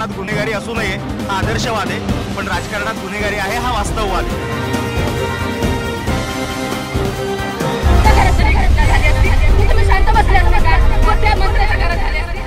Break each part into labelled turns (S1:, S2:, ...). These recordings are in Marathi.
S1: राजकारणात गुन्हेगारी असू नये हा आदर्शवाद आहे. पण राजकारणात गुन्हेगारी आहे हा वास्तववाद आहे.
S2: शांत बसल्या असते कोणत्या मंत्र्याच्या घरात झाले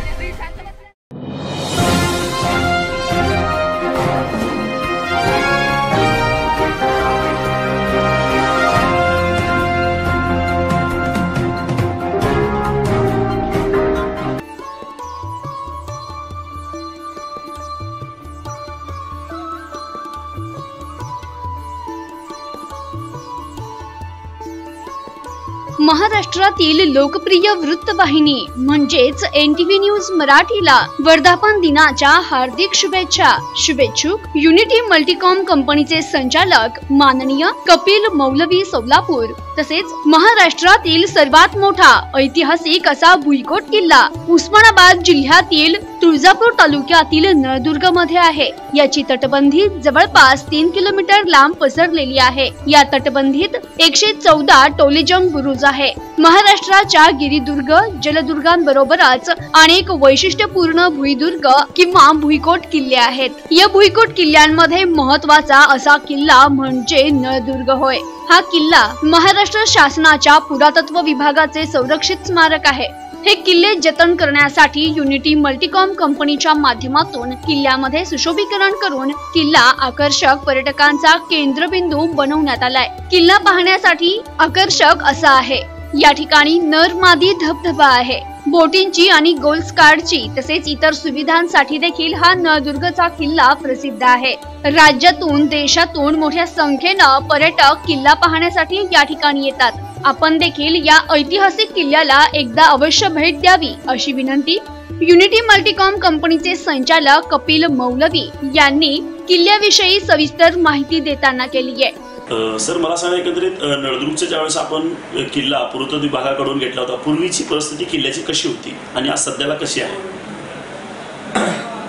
S3: महाराष्ट्रातील लोकप्रिय वृत्तवाहिनी म्हणजेच एन टी व्ही न्यूज मराठीला वर्धापन दिनाच्या हार्दिक शुभेच्छा. शुभेच्छुक युनिटी मल्टीकॉम कंपनीचे संचालक माननीय कपिल मौलवी सोलापूर तसेच महाराष्ट्रातील सर्वात मोठा ऐतिहासिक असा भुईकोट किल्ला उस्मानाबाद जिल्ह्यातील तुळजापूर तालुक्यातील नळदुर्गमध्ये आहे. याची तटबंदी जवळपास तीन किलोमीटर लांब पसरलेली आहे. या तटबंदीत एकशे चौदा टोलेजंग बुरुज आहे. महाराष्ट्राच्या गिरिदुर्ग जलदुर्गांबरोबरच अनेक वैशिष्ट्यपूर्ण भुईदुर्ग किंवा भुईकोट किल्ले आहेत. या भुईकोट किल्ल्यांमध्ये महत्त्वाचा असा किल्ला म्हणजे नळदुर्ग होय. हा किल्ला महाराष्ट्र शासनाच्या पुरातत्व विभागाचे संरक्षित स्मारक आहे. हे किल्ले जतन करण्यासाठी युनिटी मल्टीकॉम कंपनीच्या माध्यमातून किल्ल्यामध्ये सुशोभीकरण करून किल्ला आकर्षक पर्यटकांचा केंद्रबिंदू बनवण्यात आलाय. किल्ला पाहण्यासाठी आकर्षक असा आहे. या ठिकाणी नरमादी धबधबा आहे. बोटींची आणि गोल्स कार्डची तसेच इतर सुविधांसाठी देखील हा नळदुर्गचा किल्ला प्रसिद्ध आहे. राज्यातून देशातून मोठ्या संख्येनं पर्यटक किल्ला पाहण्यासाठी या ठिकाणी येतात. आपण देखील या ऐतिहासिक किल्ल्याला एकदा अवश्य भेट द्यावी अशी विनंती युनिटी मल्टीकॉम कंपनीचे संचालक कपिल मौलवी यांनी किल्ल्याविषयी सविस्तर माहिती देताना केली आहे.
S4: सर मला सांगा एकंदरीत नळदुर्गच्या ज्यावेळेस आपण किल्ला पुरातत्व विभागाकडून घेतला होता पूर्वीची परिस्थिती किल्ल्याची कशी होती आणि आज सध्याला कशी आहे?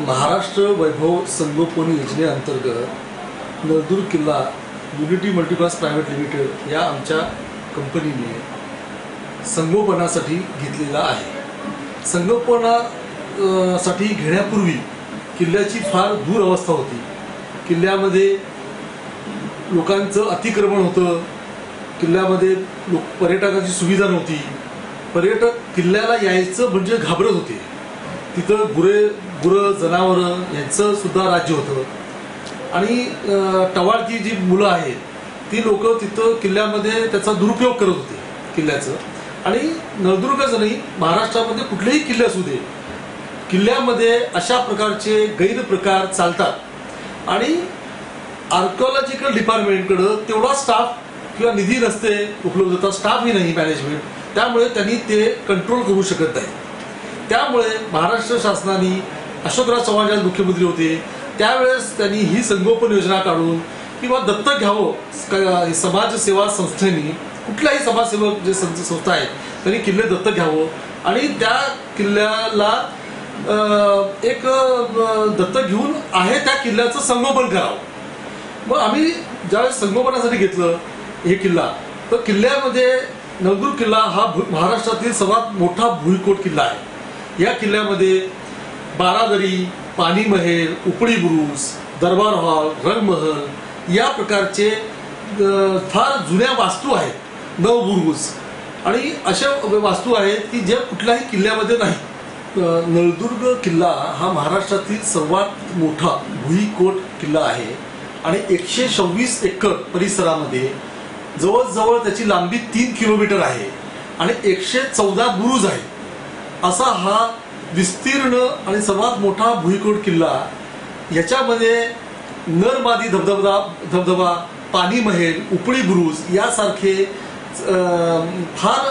S5: महाराष्ट्र वैभव संगोपन योजनेअंतर्गत नळदुर्ग किल्ला युनिटी मल्टीप्लास प्रायव्हेट लिमिटेड या आमच्या कंपनीने संगोपनासाठी घेतलेला आहे. संगोपना साठी घेण्यापूर्वी किल्ल्याची फार दूर अवस्था होती. किल्ल्यामध्ये लोकांचं अतिक्रमण होतं. किल्ल्यामध्ये लोक पर्यटकाची सुविधा नव्हती. पर्यटक किल्ल्याला यायचं म्हणजे घाबरत होते. तिथं गुरे गुरं जनावरं यांचं सुद्धा राज्य होतं. आणि टवाळची जी मुलं आहेत ती लोक तिथं किल्ल्यामध्ये त्याचा दुरुपयोग करत होते किल्ल्याचं. आणि नळदुर्गच नाही महाराष्ट्रामध्ये कुठलेही किल्ले असू दे किल्ल्यामध्ये अशा प्रकारचे गैरप्रकार चालतात. आणि आर्किओलॉजिकल डिपार्टमेंटकडं तेवढा स्टाफ किंवा निधी नसते उपलब्धता स्टाफही नाही मॅनेजमेंट त्यामुळे त्यांनी ते कंट्रोल करू शकत नाही. त्यामुळे महाराष्ट्र शासनाने अशोकराव चव्हाण ज्यावेळेस मुख्यमंत्री होते त्यावेळेस त्यांनी ही संगोपन योजना काढून किंवा दत्तक घ्यावं. समाजसेवा संस्थेनी कुठल्याही समाजसेवक जे संस्था आहेत त्यांनी किल्ले दत्तक घ्यावं. आणि त्या किल्ल्याला एक दत्तक घेऊन आहे त्या किल्ल्याचं संगोपन करावं. मग आम्ही ज्यावेळेस संगोपनासाठी घेतलं हे किल्ला तर किल्ल्यामध्ये नवदुर्ग किल्ला हा भू- महाराष्ट्रातील सर्वात मोठा भुईकोट किल्ला आहे. या किल्ल्यामध्ये बारादरी पाणी महल उपडी बुरुज दरबार हॉल रंगमहल या प्रकारचे फार जुन्या वास्तू आहेत नवबुरुज आणि अशा वास्तू आहेत की ज्या कुठल्याही किल्ल्यामध्ये नाही. नळदुर्ग किल्ला हा महाराष्ट्रातील सर्वात मोठा भुईकोट किल्ला आहे. आणि एकशे सव्वीस एकर परिसरामध्ये जवळजवळ त्याची लांबी तीन किलोमीटर आहे. आणि एकशे चौदा बुरुज आहे असा हा विस्तीर्ण आणि सर्वात मोठा भुईकोट किल्ला याच्यामध्ये नरमादी धबधबा धबधबा पाणी महल उपळी बुरुज यासारखे फार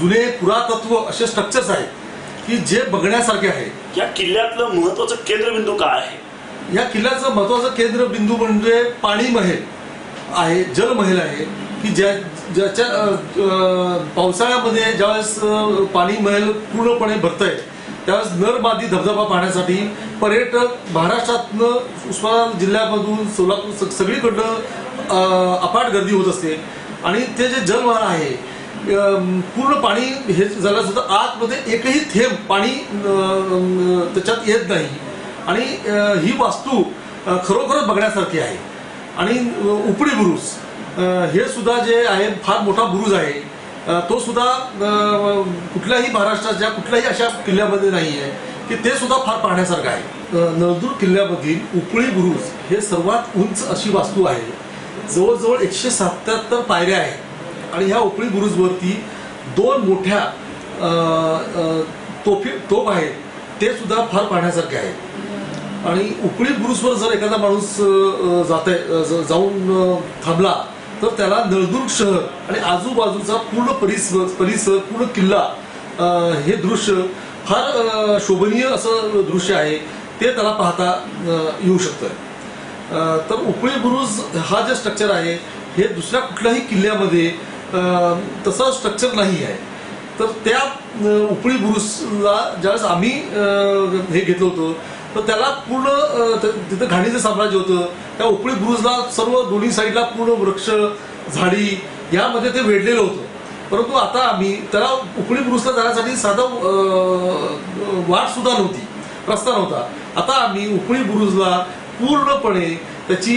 S5: जुने पुरातत्व असे स्ट्रक्चर्स आहेत की जे बघण्यासारखे आहेत
S4: या किल्ल्यातलं महत्वाचं केंद्रबिंदू काय आहे?
S5: या किल्ल्याचं महत्वाचं केंद्रबिंदू म्हणजे पाणी महल आहे जलमहल आहे की ज्या ज्याच्या पावसाळ्यामध्ये ज्यावेळेस पाणी महल पूर्णपणे भरतंय त्यावेळेस नरमादी धबधबा पाहण्यासाठी पर्यटक महाराष्ट्रातनं उस्मानाबाद जिल्ह्यामधून सोलापूर सगळीकडनं अ, अफाट गर्दी होत असते. आणि ते जे जलवाहन आहे पूर्ण पाणी हे झालं सुद्धा आतमध्ये एकही थेंब पाणी त्याच्यात येत नाही. आणि ही वास्तू खरोखरच बघण्यासारखी आहे. आणि उपडी बुरुज हे सुद्धा जे आहे फार मोठा बुरुज आहे. तो सुद्धा कुठल्याही कुठल्याही महाराष्ट्राच्या कुठल्याही अशा किल्ल्यामध्ये नाही आहे की ते सुद्धा फार पाहण्यासारखं आहे. नळदूर किल्ल्यामधील उपळी बुरुज हे सर्वात उंच अशी वास्तू आहे. जवळजवळ एकशे सत्याहत्तर पायऱ्या आहेत. आणि ह्या उपळी बुरुजवरती दोन मोठ्या तोफी तोफ आहेत. ते सुद्धा फार पाहण्यासारखे आहेत. आणि उकळी बुरुजवर जर एखादा माणूस जात जाऊन थांबला तर त्याला नळदुर्ग शहर आणि आजूबाजूचा पूर्ण परिसर परिसर पूर्ण किल्ला हे दृश्य फार शोभनीय असं दृश्य आहे. ते त्याला पाहता येऊ शकतं तर उपळी बुरुज हा जे स्ट्रक्चर आहे हे दुसऱ्या कुठल्याही किल्ल्यामध्ये तसा तसं स्ट्रक्चर नाही आहे. तर त्या उपळी बुरुजला ज्यावेळेस आम्ही हे घेतलं होतं तर त्याला पूर्ण तिथं घाणीचं साम्राज्य होतं. त्या उपळी बुरुजला सर्व दोन्ही साईडला पूर्ण वृक्ष झाडी यामध्ये ते वेढलेलं होतं. परंतु आता आम्ही त्याला उपळी बुरुजला जाण्यासाठी साधं वाटसुद्धा वाट सुद्धा नव्हती. रस्ता नव्हता. आता आम्ही उपळी बुरुजला पूर्णपणे त्याची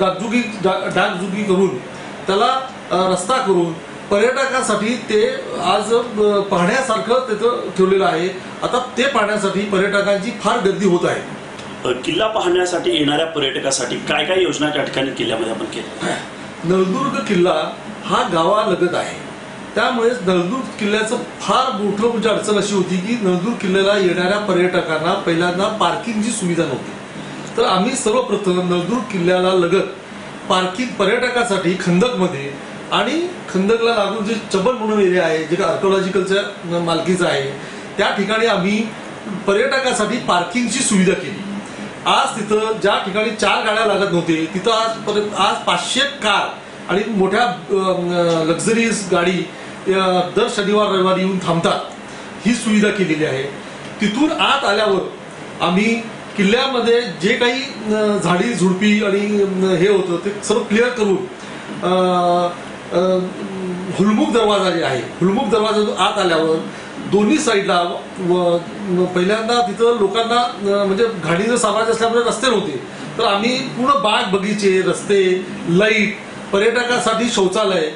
S5: डागजुगी डागजुगी करून त्याला रस्ता करून पर्यटकासाठी ते आज पाहण्यासारखं तिथं ठेवलेलं आहे. आता ते पाहण्यासाठी पर्यटकांची फार गर्दी होत आहे.
S4: किल्ला पाहण्यासाठी येणाऱ्या पर्यटकासाठी काय काय योजना त्या ठिकाणी किल्ल्यामध्ये आपण केल्या?
S5: नळदुर्ग किल्ला हा गावालगत आहे. त्यामुळे नळदुर्ग किल्ल्याचं फार मोठं म्हणजे अडचण अशी होती की नळदुर्ग किल्ल्याला येणाऱ्या पर्यटकांना पहिल्यांदा पार्किंगची सुविधा नव्हती. तर आम्ही सर्वप्रथम नळदुर्ग किल्ल्याला लगत पार्किंग पर्यटकासाठी खंदकमध्ये आणि खंदकला लागून जे चबल म्हणून एरिया आहे जे आर्कोलॉजिकलच्या मालकीचं आहे त्या ठिकाणी आम्ही पर्यटकासाठी पार्किंगची सुविधा केली. आज तिथं ज्या ठिकाणी चार गाड्या लागत नव्हते तिथं आज परत आज पाचशे कार आणि मोठ्या लक्झरीज गाडी दर शनिवार रविवारी येऊन थांबतात. ही सुविधा केलेली आहे. तिथून आत आल्यावर आम्ही किल्ल्यामध्ये जे काही झाडी झुडपी आणि हे होतं ते सर्व क्लिअर करून हुलमुख दरवाजा जे आहे. हुलमुख दरवाजा आत आल्यावर दोन्ही साईडला व- पहिल्यांदा तिथं लोकांना म्हणजे घाणीचं साम्राज्य असल्यामुळे रस्ते नव्हते. तर आम्ही पूर्ण बाग बगीचे रस्ते लाइट पर्यटकासाठी शौचालय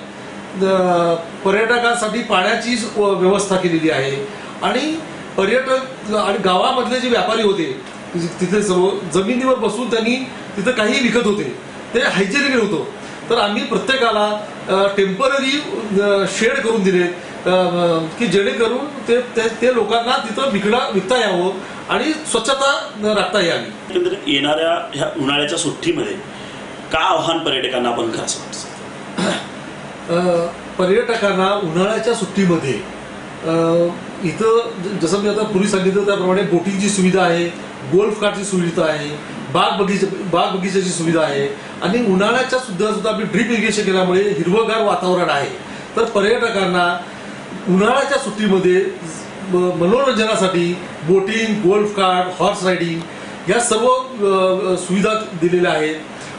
S5: पर्यटकांसाठी पाण्याची व- व्यवस्था केलेली आहे. आणि पर्यटक आणि गावामधले जे व्यापारी होते तिथे सर्व जमिनीवर बसून त्यांनी तिथं काही विकत होते. ते हायजेनिक नव्हतं तर आम्ही प्रत्येकाला टेंपररी शेड करून दिले. की जेणेकरून ते ते- ते लोकांना तिथं विकला विकता यावं आणि स्वच्छता राखता यावी.
S4: एकंदरीत येणाऱ्या ह्या उन्हाळ्याच्या सुट्टीमध्ये काय आव्हान पर्यटकांना आपण असं
S5: अ, पर्यटकांना उन्हाळ्याच्या सुट्टीमध्ये इथं जसं मी आता पूर्वी सांगितलं त्याप्रमाणे बोटिंगची सुविधा आहे गोल्फ कार्टची सुविधा आहे बाग बगीचा बाग बगीच्याची सुविधा आहे. आणि उन्हाळ्याच्या सुद्धा सुद्धा आम्ही ड्रीप इरिगेशन केल्यामुळे हिरवंगार वातावरण आहे. तर पर्यटकांना उन्हाळ्याच्या सुट्टीमध्ये म- मनोरंजनासाठी boating golf cart horse riding या सर्व सुविधा दिलेल्या आहेत.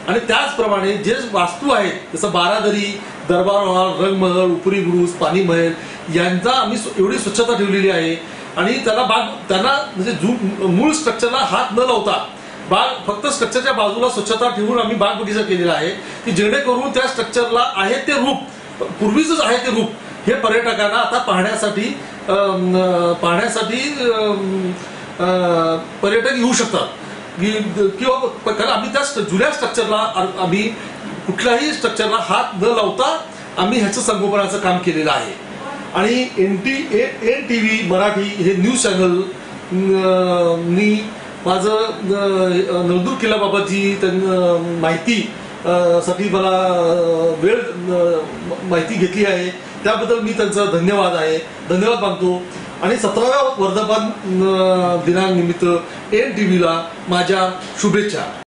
S5: आणि त्याचप्रमाणे जे वास्तू आहेत जसं बारादरी दरबार हॉल रंगमहल उपरी बुरुज पाणी महल यांचा आम्ही एवढी स्वच्छता ठेवलेली आहे. आणि त्याला बाग त्यांना म्हणजे जू मूळ स्ट्रक्चरला हात न लावता बाग फक्त स्ट्रक्चरच्या बाजूला स्वच्छता ठेवून आम्ही बाग बगीचा केलेला आहे की जेणेकरून त्या स्ट्रक्चरला आहे ते रूप पूर्वीच आहे ते रूप हे पर्यटकांना आता पाहण्यासाठी पाहण्यासाठी पर्यटक येऊ शकतात. की- किंवा कारण आम्ही त्या स्ट- जुन्या स्ट्रक्चरला आम्ही कुठल्याही स्ट्रक्चरला हात न लावता आम्ही ह्याचं संगोपनाचं काम केलेलं आहे. आणि N T N T V Marathi हे न्यूज चॅनल नी माझं अ, किल्ल्याबाबतची माहिती साठी मला वेळ माहिती घेतली आहे. त्याबद्दल मी त्यांचा धन्यवाद आहे. धन्यवाद मानतो. आणि सतराव्या वर्धापन दिनानिमित्त एन टी व्हीला माझ्या शुभेच्छा.